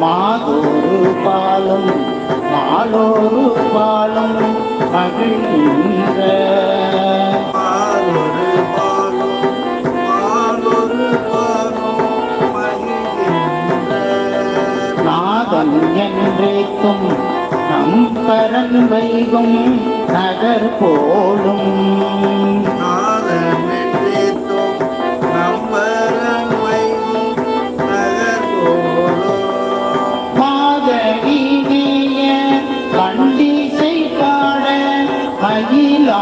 நாளொரு பாலும் நாளொரு பாலும் மகிழ்கின்ற. நாதன் என்றேக்கும் நம் பரன் வைகும் நகர் போலும்.